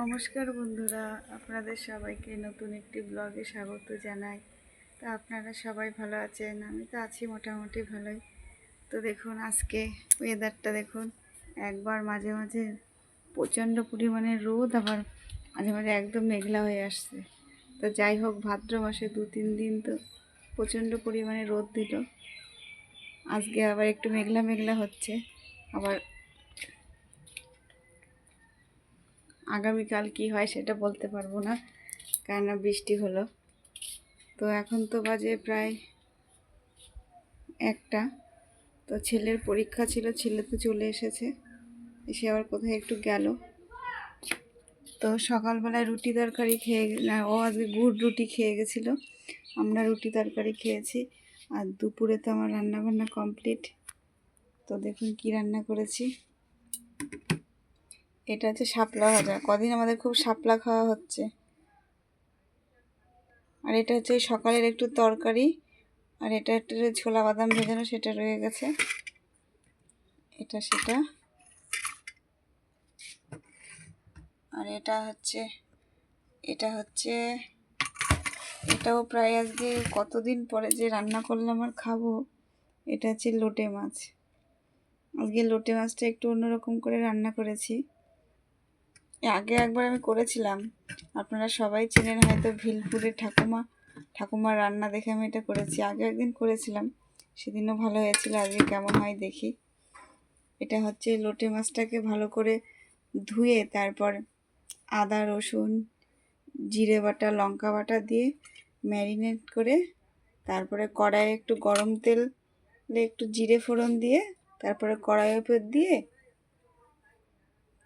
নমস্কার বন্ধুরা, আপনাদের সবাইকে নতুন একটি ব্লগে স্বাগত জানাই। তো আপনারা সবাই ভালো আছেন? আমি তো আছি মোটামুটি ভালোই। তো দেখুন, আজকে ওয়েদারটা দেখুন, একবার মাঝে মাঝে প্রচণ্ড পরিমাণে রোদ, আবার মাঝে মাঝে একদম মেঘলা হয়ে আসছে। তো যাই হোক, ভাদ্র মাসে দু তিন দিন তো প্রচণ্ড পরিমাণে রোদ দিল। আজকে আবার একটু মেঘলা মেঘলা হচ্ছে, আবার আগামীকাল কি হয় সেটা বলতে পারব না, কেননা বৃষ্টি হলো। তো এখন তো বাজে প্রায় একটা। তো ছেলের পরীক্ষা ছিল, ছেলে তো চলে এসেছে। এসে আবার কোথায় একটু গেল। তো সকালবেলায় রুটি তরকারি খেয়ে না, ও আজকে গুড় রুটি খেয়ে গেছিল। আমরা রুটি তরকারি খেয়েছি। আর দুপুরে তো আমার রান্না বান্না কমপ্লিট। তো দেখুন কি রান্না করেছি। এটা হচ্ছে শাপলা ভাজা। কদিন আমাদের খুব শাপলা খাওয়া হচ্ছে। আর এটা হচ্ছে সকালের একটু তরকারি। আর এটা একটা ছোলা বাদাম ভেজানো, সেটা রয়ে গেছে। এটা, সেটা। আর এটা হচ্ছে এটা হচ্ছে, এটাও প্রায় আজকে কতদিন পরে যে রান্না করলাম আর খাব, এটা হচ্ছে লোটে মাছ। আজকে লোটে মাছটা একটু অন্যরকম করে রান্না করেছি। আগে একবার আমি করেছিলাম। আপনারা সবাই চেনেন হয়তো ভিলপুরের ঠাকুমা, ঠাকুমার রান্না দেখে আমি এটা করেছি। আগে একদিন করেছিলাম, সেদিনও ভালো হয়েছিল, আজকে কেমন হয় দেখি। এটা হচ্ছে লোটে মাছটাকে ভালো করে ধুয়ে তারপর আদা, রসুন, জিরে বাটা, লঙ্কা বাটা দিয়ে ম্যারিনেট করে তারপরে কড়াইয়ে একটু গরম তেল, একটু জিরে ফোড়ন দিয়ে তারপরে কড়াইয়ের উপর দিয়ে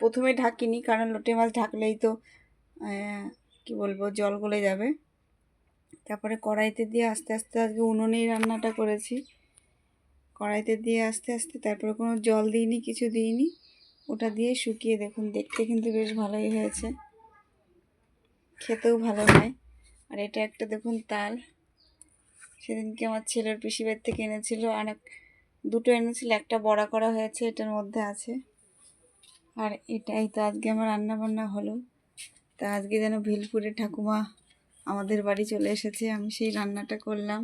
প্রথমে ঢাকিনি, কারণ লোটে মাছ ঢাকলেই তো কি বলব, জল গলে যাবে। তারপরে কড়াইতে দিয়ে আস্তে আস্তে আজকে উনুনেই রান্নাটা করেছি। কড়াইতে দিয়ে আস্তে আস্তে তারপরে কোনো জল দিইনি, কিছু দিইনি। ওটা দিয়ে শুকিয়ে দেখুন, দেখতে কিন্তু বেশ ভালোই হয়েছে। খেতেও ভালো হয়। আর এটা একটা দেখুন তাল। সেদিনকে আমার ছেলের পিসিবার থেকে এনেছিল, আর দুটো এনেছিল, একটা বড়া করা হয়েছে, এটার মধ্যে আছে। আর এটাই তো আজকে আমার রান্না বান্না হলো। তা আজকে যেন ভিলপুরে ঠাকুমা আমাদের বাড়ি চলে এসেছে, আমি সেই রান্নাটা করলাম।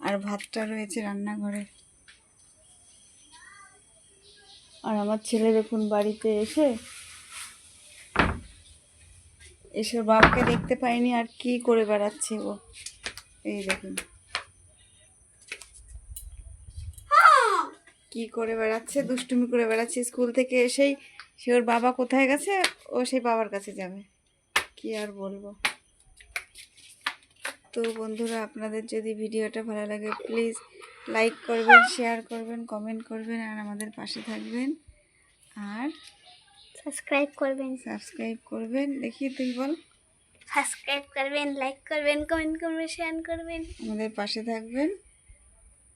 আর ভাতটা রয়েছে রান্নাঘরে। আর আমার ছেলে দেখুন বাড়িতে এসে এসে বাপকে দেখতে পাইনি আর কি করে বেড়াচ্ছে ও। এই দেখুন। কি করে বেড়াচ্ছে দুষ্টুমি করে বেড়াচ্ছে স্কুল থেকে এসেই সে ওর বাবা কোথায় গেছে ও সেই বাবার কাছে যাবে। কি আর বলব? তো বন্ধুরা আপনাদের যদি ভিডিওটা ভালো লাগে প্লিজ লাইক করবেন শেয়ার করবেন কমেন্ট করবেন আর আমাদের পাশে থাকবেন। আর সাবস্ক্রাইব করবেন। সাবস্ক্রাইব করবেন। দেখি তুই বল। সাবস্ক্রাইব করবেন লাইক করবেন কমেন্ট করবেন শেয়ার করবেন। আমাদের পাশে থাকবেন।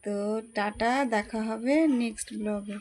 তো টাটা দেখা হবে নেক্সট ব্লগে